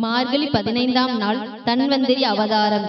மார்கழி பதினைந்தாம் நாள் தன்வந்திரி அவதாரம்.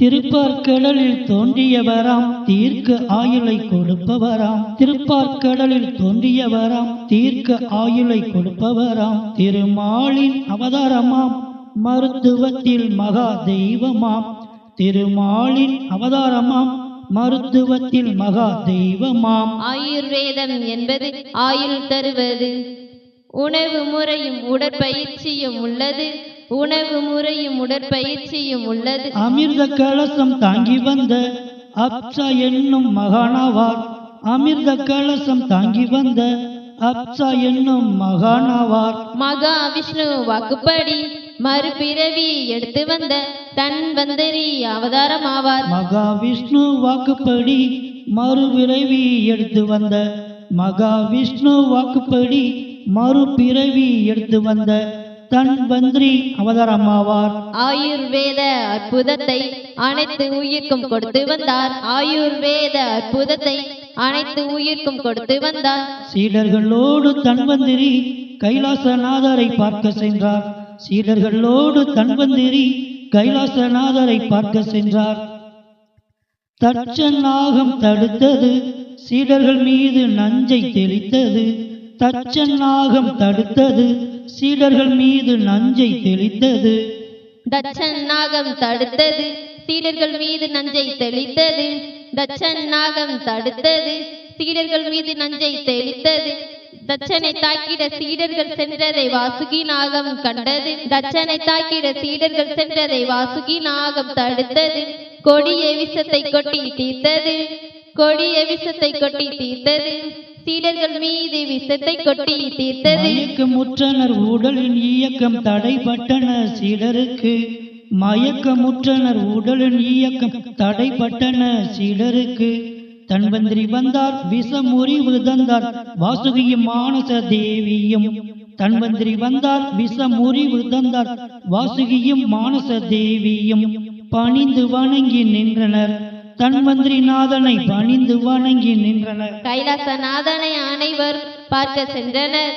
திருப்பார்க்கடலில் தோன்றியவராம் தீர்க்க ஆயுளை கொடுப்பவராம். திருப்பார்க்கடலில் தோன்றியவராம் தீர்க்க ஆயுளை கொடுப்பவராம். திருமாலின் அவதாரமாம் மருத்துவத்தில் மகா தெய்வமாம். திருமாலின் அவதாரமாம் மருத்துவத்தில் மகா தெய்வமாம். ஆயுர்வேதம் என்பது ஆயுள் தருவது. உணவு முறையும் உடற்பயிற்சியும் உள்ளது. உணவு முறையும் உடற்பயிற்சியும் உள்ளது. அமிர்த கலசம் தாங்கி வந்த அப்சா என்னும் மகானாவார். அமிர்த கலசம் தாங்கி வந்த அப்சா என்னும் மகானாவார். மகா விஷ்ணு வாக்குப்படி மறுபிறவி எடுத்து வந்த தன்வந்தரி அவதாரம் ஆவார் மகா விஷ்ணு வாக்குப்படி மறுபிறவி எடுத்து வந்த. மகா விஷ்ணு வாக்குப்படி மறுபிறவி எடுத்து வந்த. தன்வந்திரி அவதாரமாவார். ஆயுர்வேத அற்புதத்தை அனைத்து உயிர்க்கும் கொடுத்து வந்தார். ஆயுர்வேத அற்புதத்தை அனைத்து உயிர்க்கும் கொடுத்து வந்தார். சீடர்களோடு தன்வந்திரி கைலாசநாதரை பார்க்க சென்றார். சீடர்களோடு தன்வந்திரி கைலாசநாதரை பார்க்க சென்றார். தச்சநாகம் தடுத்தது சீடர்கள் மீது நஞ்சை தெளித்தது. தச்சநாகம் தடுத்தது சீடர்கள் மீது நஞ்சை தெளித்தது. தட்சன் நாகம் தடுத்தது. சீடர்கள் மீது நஞ்சை தெளித்தது. தட்சன் நாகம் தடுத்தது. சீடர்கள் மீது நஞ்சை தெளித்தது. தச்சனை தாக்கிட சீடர்கள் சென்றதை வாசுகி நாகம் கண்டது. தச்சனை தாக்கிட சீடர்கள் சென்றதை வாசுகி நாகம் தடுத்தது. கொடிய விஷத்தை கொட்டி தீர்த்தது. கொடிய விஷத்தை கொட்டி தீர்த்தது. சீடர்கள் மீது விஷத்தை கொட்டி தீர்த்தது. மயக்கமுற்றனர் உடலின் இயக்கம் தடைப்பட்டனர் சீடருக்கு. மயக்கமுற்றனர் உடலின் இயக்கம் தடைப்பட்டனர் சீடருக்கு. தன்வந்திரி வந்தார் விஷமுறிவு தந்தார் வாசுகியும் மானச தேவியும் தன்வந்திரி வந்தார் விஷமுறிவு தந்தார் வாசுகியும் மானச தேவியும் பணிந்து வணங்கி நின்றனர். தன்வந்திரி நாதனை பணிந்து வணங்கி நின்றனர். கைலாசநாதனை அனைவர் பார்க்க சென்றனர்.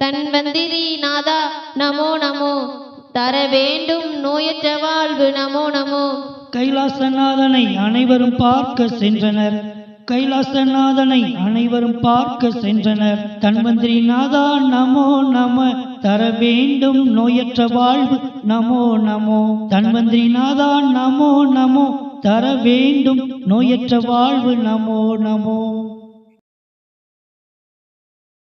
தன்வந்திரி நாதா நமோ நமோ. தர வேண்டும் நோயற்ற வாழ்வு நமோ நமோ. கைலாசநாதனை அனைவரும் பார்க்க சென்றனர். கைலாசநாதனை அனைவரும் பார்க்க சென்றனர். தன்வந்திரி நாதா நமோ நம. தர வேண்டும் நோயற்ற வாழ்வு நமோ நமோ. தன்வந்திரி நாதா நமோ நமோ. தர வேண்டும் நோயற்ற வாழ்வு நமோ நமோ.